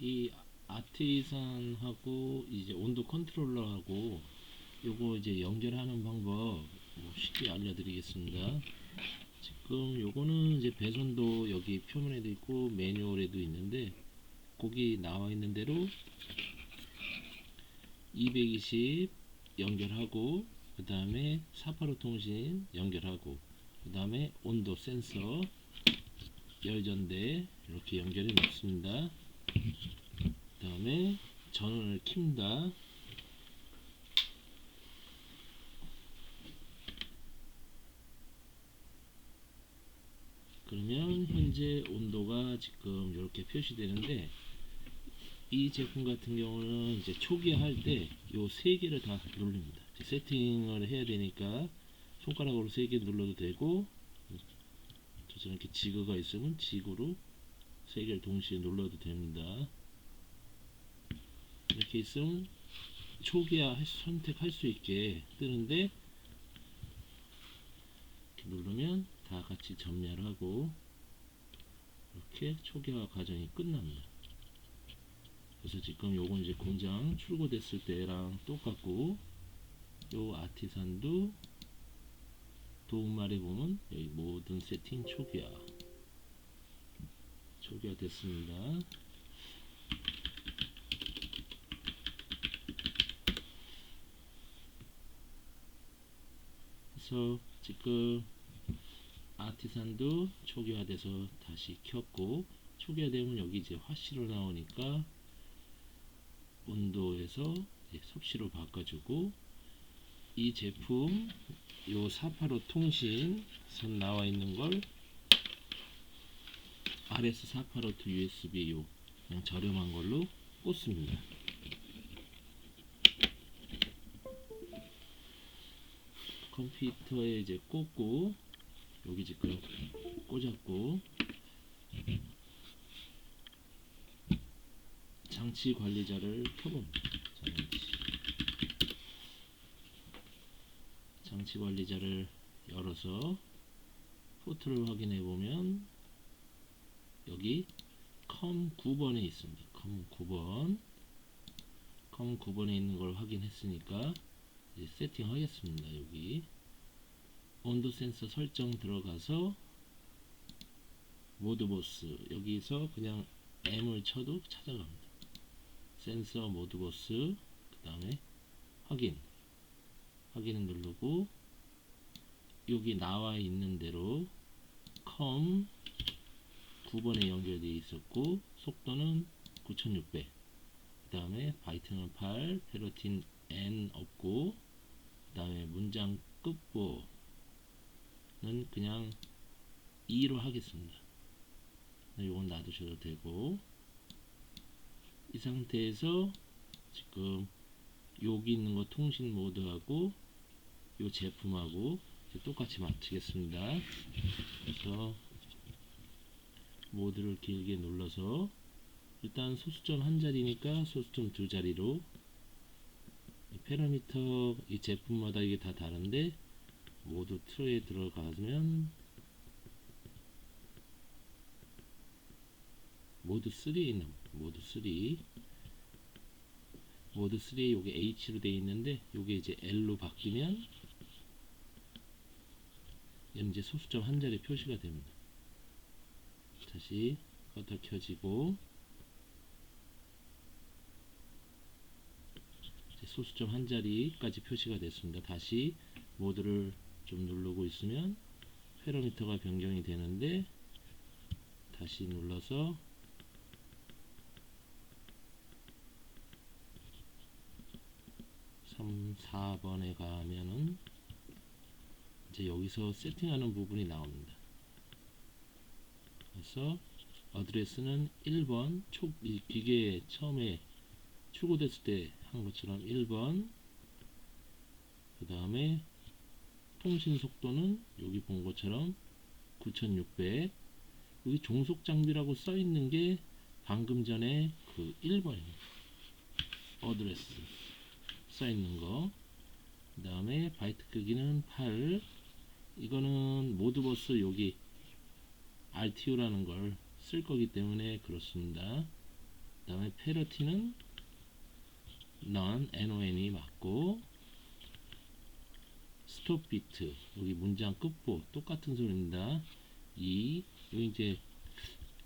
이 아티산하고 이제 온도 컨트롤러하고 요거 이제 연결하는 방법 뭐 쉽게 알려드리겠습니다. 지금 요거는 이제 배선도 여기 표면에도 있고 매뉴얼에도 있는데 거기 나와 있는 대로 220 연결하고 그 다음에 485 통신 연결하고 그 다음에 온도 센서 열전대 이렇게 연결해 놓습니다. 그 다음에 전원을 킵니다. 그러면 현재 온도가 지금 이렇게 표시되는데 이 제품 같은 경우는 이제 초기 할때 요 세 개를 다. 이제 세팅을 해야 되니까 손가락으로 세 개 눌러도 되고 저처럼 이렇게 지그가 있으면 지그로 세 개를 동시에 눌러도 됩니다. 이렇게 있으면 초기화 선택할 수 있게 뜨는데 이렇게 누르면 다 같이 점멸하고 이렇게 초기화 과정이 끝납니다. 그래서 지금 요건 이제 공장 출고됐을 때랑 똑같고 요 아티산도 도움말에 보면 여기 모든 세팅 초기화 초기화 됐습니다. 그래서 지금 아티산도 초기화돼서 다시 켰고 초기화되면 여기 이제 화씨로 나오니까 온도에서 섭씨로 바꿔주고 이 제품 요485 통신 선 나와 있는 걸 RS485 to USB 요 그냥 저렴한 걸로 꽂습니다. 컴퓨터에 이제 꽂고 여기 지금 꽂았고 장치 관리자를 켜봅니다. 장치, 장치 관리자를 열어서 포트를 확인해 보면 여기 컴 9번에 있습니다. 컴 9번 컴 9번에 있는 걸 확인했으니까 이제 세팅하겠습니다. 여기 온도 센서 설정 들어가서 모드 보스 여기서 그냥 M을 쳐도 찾아갑니다. 센서 모드 보스 그 다음에 확인 확인을 누르고 여기 나와 있는 대로 컴 9번에 연결되어 있었고 속도는 9600 그 다음에 바이트는 8 페로틴 N 없고 그 다음에 문장 끝부는 그냥 2로 하겠습니다. 이건 놔두셔도 되고. 이 상태에서 지금 여기 있는 거 통신 모드하고 이 제품하고 똑같이 맞추겠습니다. 그래서 모드를 길게 눌러서 일단 소수점 한 자리니까 소수점 두 자리로 이 페라미터 이 제품마다 이게 다 다른데 모두 틀에 들어가면 모드 3에 있는 모드 3 모드 3에 요게 H로 되어 있는데 요게 이제 L로 바뀌면 이제 소수점 한 자리 표시가 됩니다. 다시 커터 켜지고 소수점 한 자리까지 표시가 됐습니다. 다시 모드를 좀 누르고 있으면 페로미터가 변경이 되는데 다시 눌러서 3, 4번에 가면은 이제 여기서 세팅하는 부분이 나옵니다. 그래서 어드레스는 1번 초, 이 기계 처음에 출고됐을 때 한 것처럼 1번 그 다음에 통신 속도는 여기 본 것처럼 9600 여기 종속 장비라고 써 있는 게 방금 전에 그 1번입니다. 어드레스 써 있는 거. 그 다음에 바이트 크기는 8. 이거는 모드버스 여기 RTU라는 걸 쓸 거기 때문에 그렇습니다. 그 다음에 페러티는 non, non이 맞고 스톱 비트 여기 문장 끝부 똑같은 소리입니다. 2 여기 이제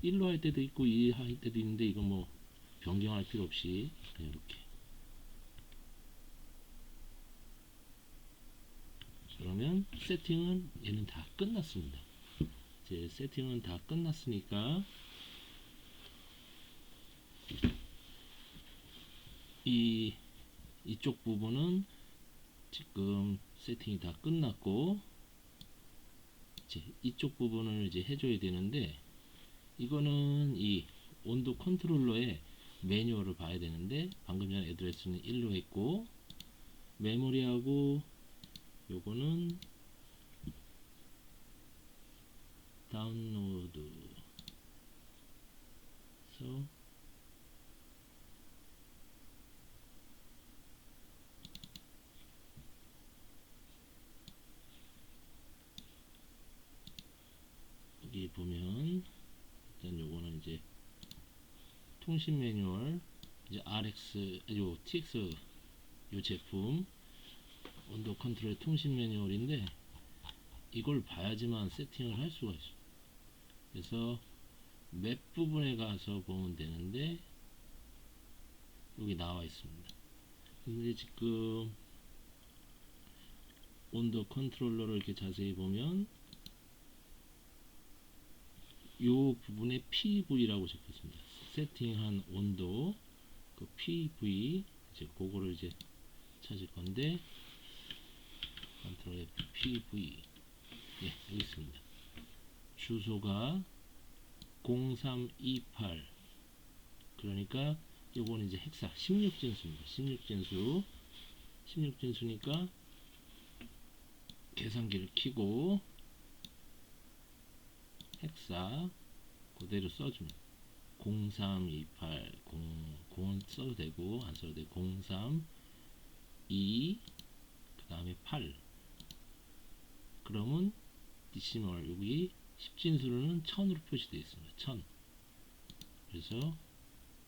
1로 할 때도 있고 2 할 때도 있는데 이거 뭐 변경할 필요 없이 이렇게 그러면 세팅은 얘는 다 끝났습니다. 이제 세팅은 다 끝났으니까. 이 이쪽 부분은 지금 세팅이 다 끝났고 이제 이쪽 부분을 이제 해줘야 되는데 이거는 이 온도 컨트롤러의 매뉴얼을 봐야 되는데 방금 전에 애드레스는 1로 했고 메모리하고 요거는 다운로드 그래서 여기 보면 일단 요거는 이제 통신 매뉴얼 이제 RX 요 TX 요 제품 온도 컨트롤 통신 매뉴얼인데 이걸 봐야지만 세팅을 할 수가 있어. 그래서 맵 부분에 가서 보면 되는데 여기 나와 있습니다. 근데 지금 온도 컨트롤러를 이렇게 자세히 보면 요 부분에 PV라고 적혔습니다. 세팅한 온도 그 PV 이제 그거를 이제 찾을 건데 컨트롤 F PV 예 여기 있습니다. 주소가 0328 그러니까 요거는 이제 헥사 16진수입니다. 16진수. 16진수니까 계산기를 키고 헥사 그대로 써주면 0328 0, 0은 써도 되고 안 써도 되고 03 2 그 다음에 8 그러면 디시멀 여기 10진수로는 1000으로 표시되어 있습니다. 1000 그래서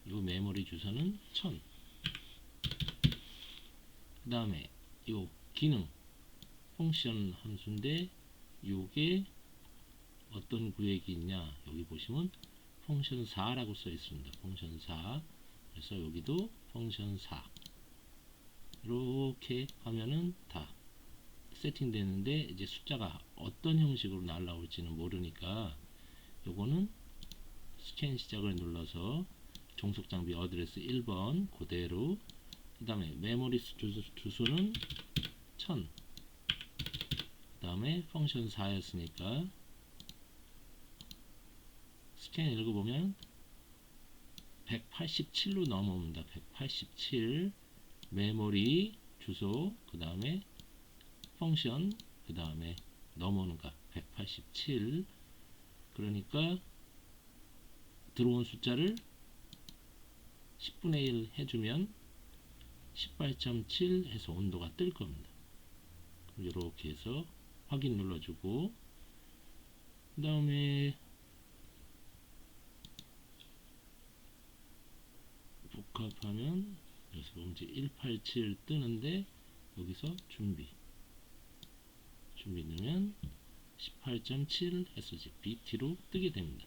이 메모리 주소는 1000 그 다음에 요 기능 펑션 함수인데 요게 어떤 구획이 있냐? 여기 보시면 펑션 4라고 써 있습니다. 펑션 4 그래서 여기도 펑션 4 이렇게 하면은 다 세팅되는데 이제 숫자가 어떤 형식으로 날라올지는 모르니까 요거는 스캔 시작을 눌러서 종속 장비 어드레스 1번 그대로 그 다음에 메모리 주소, 주소는 1000그 다음에 펑션 4였으니까 스캔 읽어보면 187로 넘어옵니다. 187 메모리 주소 그 다음에 펑션 그 다음에 넘어오는 값 187 그러니까 들어온 숫자를 10분의 1 해주면 18.7 해서 온도가 뜰 겁니다. 이렇게 해서 확인 눌러주고 그 다음에 복합하면 여기서 이제 187 뜨는데 여기서 준비 준비 넣으면 18.7 해서 BT로 뜨게 됩니다.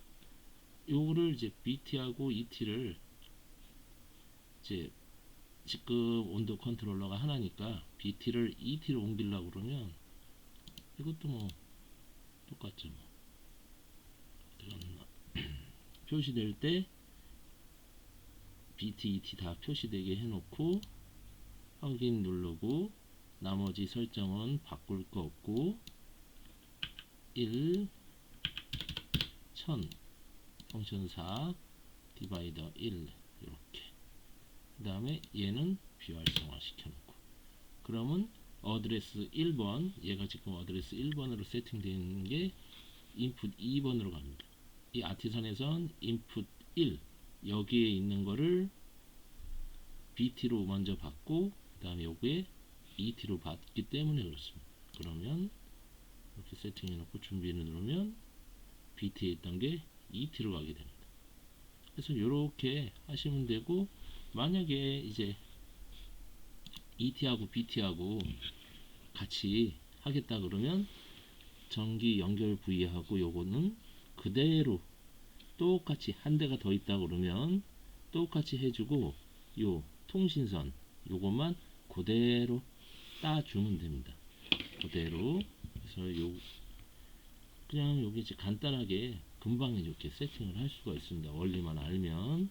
요거를 이제 BT하고 ET를 이제 지금 온도 컨트롤러가 하나니까 BT를 ET로 옮기려고 그러면 이것도 뭐 똑같죠 뭐 표시될 때 BT, ET 다 표시되게 해놓고 확인 누르고 나머지 설정은 바꿀 거 없고. 1 1000 펑션 4 디바이더 1 이렇게. 그 다음에 얘는 비활성화 시켜놓고. 그러면 어드레스 1번 얘가 지금 어드레스 1번으로 세팅되어 있는 게 인풋 2번으로 갑니다. 이 아티선에선 인풋 1 여기에 있는 거를 BT로 먼저 받고 그 다음에 여기에 ET로 받기 때문에 그렇습니다. 그러면 이렇게 세팅해 놓고 준비를 누르면 BT에 있던 게 ET로 가게 됩니다. 그래서 이렇게 하시면 되고 만약에 이제 ET하고 BT하고 같이 하겠다 그러면 전기 연결 부위하고 요거는 그대로 똑같이 한 대가 더 있다 그러면 똑같이 해주고 요 통신선 요것만 그대로 따주면 됩니다. 그대로 그래서 요 그냥 여기 이제 간단하게 금방 이렇게 세팅을 할 수가 있습니다. 원리만 알면